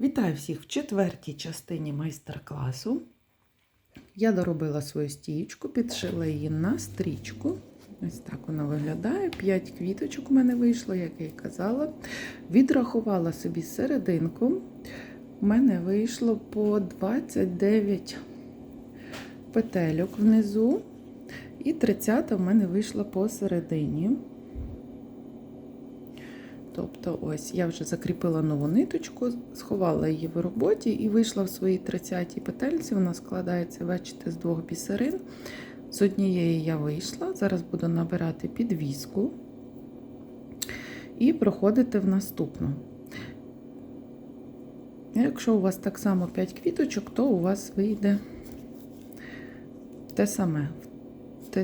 Вітаю всіх в четвертій частині майстер-класу. Я доробила свою стієчку, підшила її на стрічку. Ось так вона виглядає. 5 квіточок у мене вийшло, як я і казала. Відрахувала собі серединку. У мене вийшло по 29 петельок внизу. І 30 в мене вийшла посередині. Тобто, ось я вже закріпила нову ниточку, сховала її в роботі і вийшла в своїй 30-й петельці. Вона складається, бачите, з двох бісерин. З однієї я вийшла. Зараз буду набирати підвіску і проходити в наступну. Якщо у вас так само 5 квіточок, то у вас вийде те саме.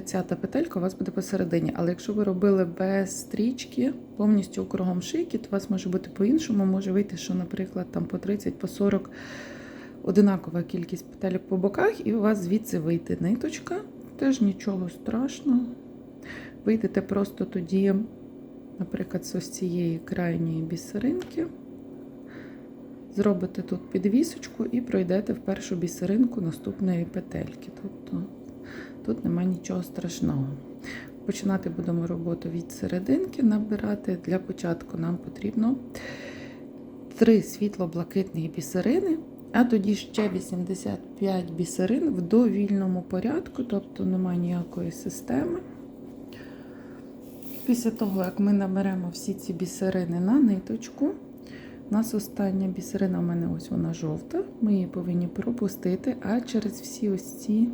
30 петелька у вас буде посередині. Але якщо ви робили без стрічки, повністю кругом шийки, то у вас може бути по-іншому. Може вийти, що, наприклад, там по 30, по 40 одинакова кількість петельок по боках, і у вас звідси вийде ниточка. Теж нічого страшного. Вийдете просто тоді, наприклад, з ось цієї крайньої бісеринки. Зробите тут підвісочку і пройдете в першу бісеринку наступної петельки. Тобто Тут немає нічого страшного. Починати будемо роботу від серединки набирати. Для початку нам потрібно 3 світло-блакитних бісерини, а тоді ще 85 бісерин в довільному порядку, тобто немає ніякої системи. Після того, як ми наберемо всі ці бісерини на ниточку, у нас остання бісерина, у мене ось вона жовта, ми її повинні пропустити, а через всі ось ці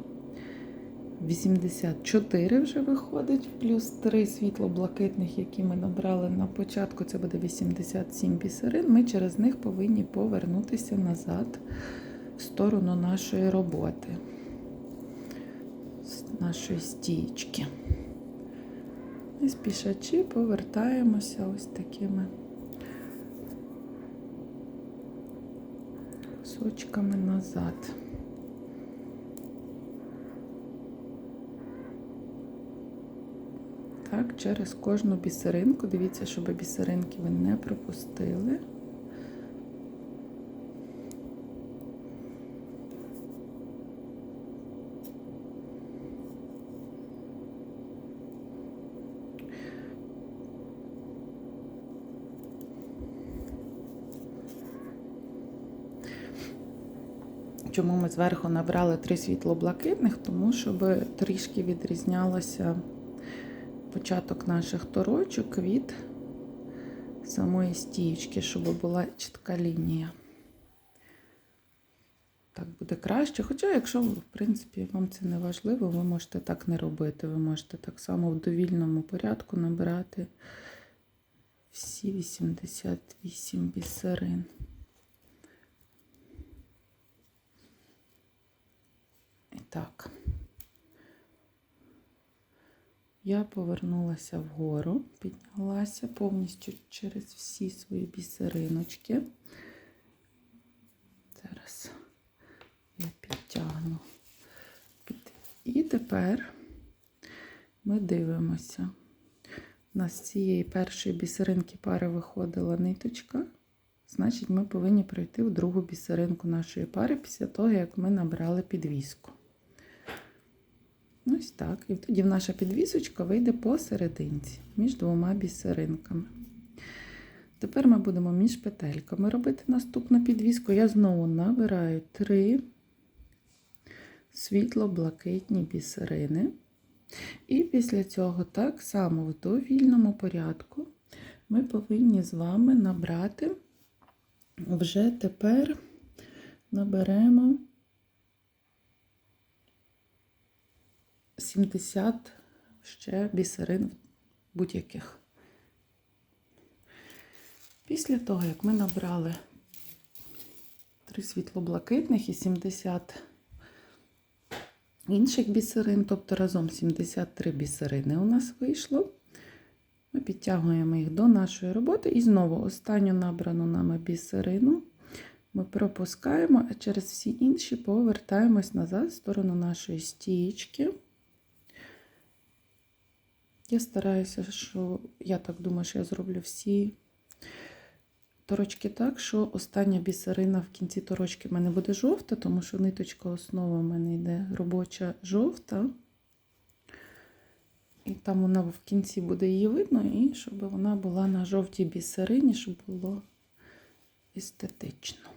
84 вже виходить, плюс 3 світло-блакитних, які ми набрали на початку, це буде 87 бісерин. Ми через них повинні повернутися назад в сторону нашої роботи, з нашої стічки. І спішачи повертаємося ось такими кусочками назад. Так, через кожну бісеринку. Дивіться, щоб бісеринки ви не пропустили. Чому ми зверху набрали три світло-блакитних? Тому щоб трішки відрізнялося початок наших торочок від самої стіючки, щоб була чітка лінія. Так буде краще. Хоча, якщо, в принципі, вам це не важливо, ви можете так не робити. Ви можете так само в довільному порядку набирати всі 88 бісерин. І так. Я повернулася вгору, піднялася повністю через всі свої бісериночки. Зараз я підтягну. І тепер ми дивимося. У нас з цієї першої бісеринки пари виходила ниточка. Значить, ми повинні пройти в другу бісеринку нашої пари після того, як ми набрали підвіску. Ось так. І тоді наша підвісочка вийде посерединці, між двома бісеринками. Тепер ми будемо між петельками робити наступну підвіску. Я знову набираю три світло-блакитні бісерини. І після цього, так само в довільному порядку, ми повинні з вами набрати, вже тепер наберемо. 70 ще бісерин будь-яких. Після того, як ми набрали три світло-блакитних і 70 інших бісерин, тобто разом 73 бісерини у нас вийшло, ми підтягуємо їх до нашої роботи і знову останню набрану нами бісерину ми пропускаємо, а через всі інші повертаємось назад в сторону нашої стієчки. Я стараюся, що я так думаю, що я зроблю всі торочки так, що остання бісерина в кінці торочки в мене буде жовта, тому що ниточка основа в мене йде робоча жовта. І там вона в кінці буде її видно, і щоб вона була на жовтій бісерині, щоб було естетично.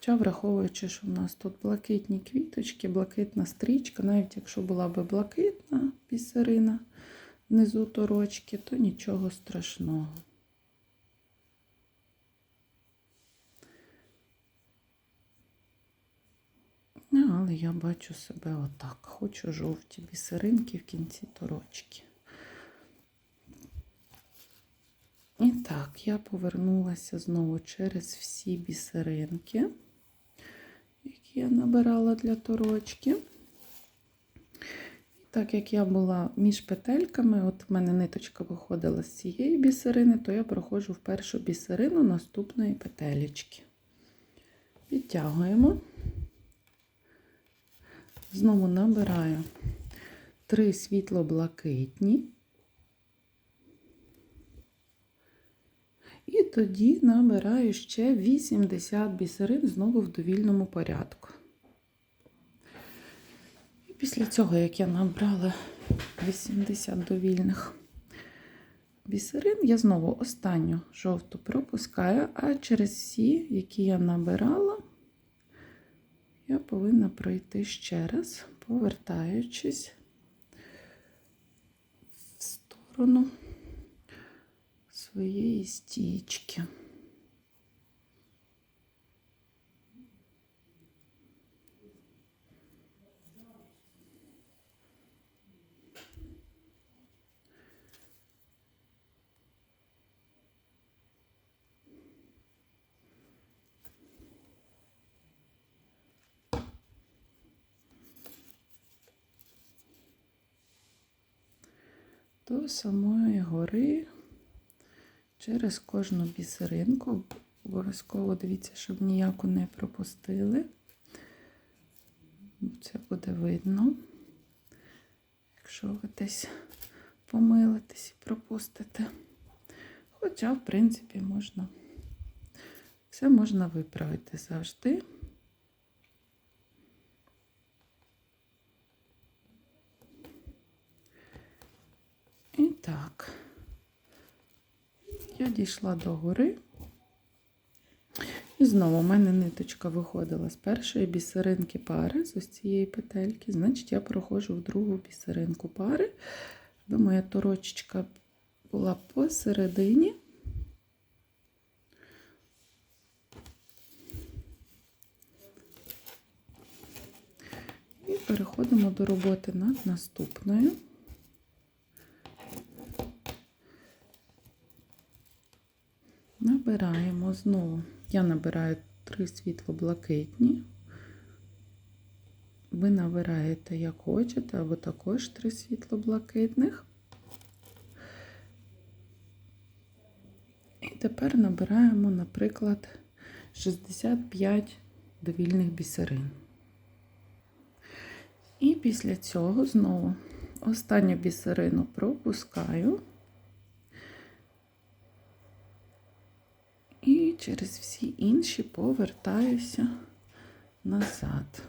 Хоча, враховуючи, що в нас тут блакитні квіточки, блакитна стрічка, навіть якщо була би блакитна бісерина внизу торочки, то нічого страшного. Ну, але я бачу себе отак. Хочу жовті бісеринки в кінці торочки. І так, я повернулася знову через всі бісеринки, я набирала для торочки. І так як я була між петельками, от в мене ниточка виходила з цієї бісерини, то я проходжу в першу бісерину наступної петелечки. Підтягуємо. Знову набираю три світло-блакитні. І тоді набираю ще 80 бісерин знову в довільному порядку. І після цього, як я набрала 80 довільних бісерин, я знову останню жовту пропускаю, а через всі, які я набирала, я повинна пройти ще раз, повертаючись в сторону своєї стічки. До самої гори через кожну бісеринку. Обов'язково дивіться, щоб ніяку не пропустили. Це буде видно, якщо ви десь помилитесь і пропустите. Хоча, в принципі, можна все можна виправити завжди. І так. Я дійшла до гори. І знову у мене ниточка виходила з першої бісеринки пари, з ось цієї петельки. Значить, я проходжу в другу бісеринку пари, щоб моя торочечка була посередині. І переходимо до роботи над наступною. Набираємо знову. Я набираю три світло-блакитні. Ви набираєте, як хочете, або також три світло-блакитних. І тепер набираємо, наприклад, 65 довільних бісерин. І після цього знову останню бісерину пропускаю. І через всі інші повертаюся назад.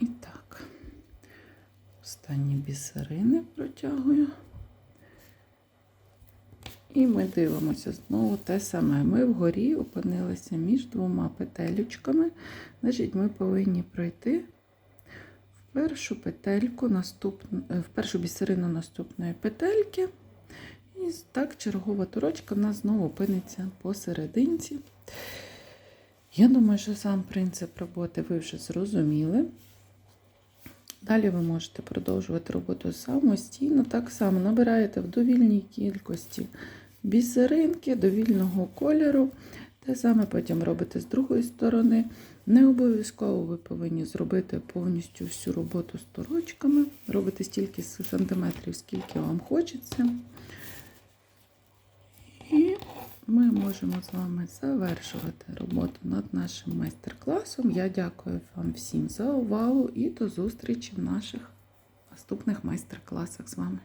І так, останні бісерини протягую. І ми дивимося знову те саме. Ми вгорі опинилися між двома петелючками. Значить, ми повинні пройти в першу петельку наступну, е, в першу бісерину наступної петельки. І так чергова торочка в нас знову опиниться посерединці. Я думаю, що сам принцип роботи ви вже зрозуміли. Далі ви можете продовжувати роботу самостійно. Так само набираєте в довільній кількості бісеринки довільного кольору. Те саме потім робите з другої сторони. Не обов'язково ви повинні зробити повністю всю роботу з торочками. Робите стільки сантиметрів, скільки вам хочеться. Ми можемо з вами завершувати роботу над нашим майстер-класом. Я дякую вам всім за увагу і до зустрічі в наших наступних майстер-класах з вами.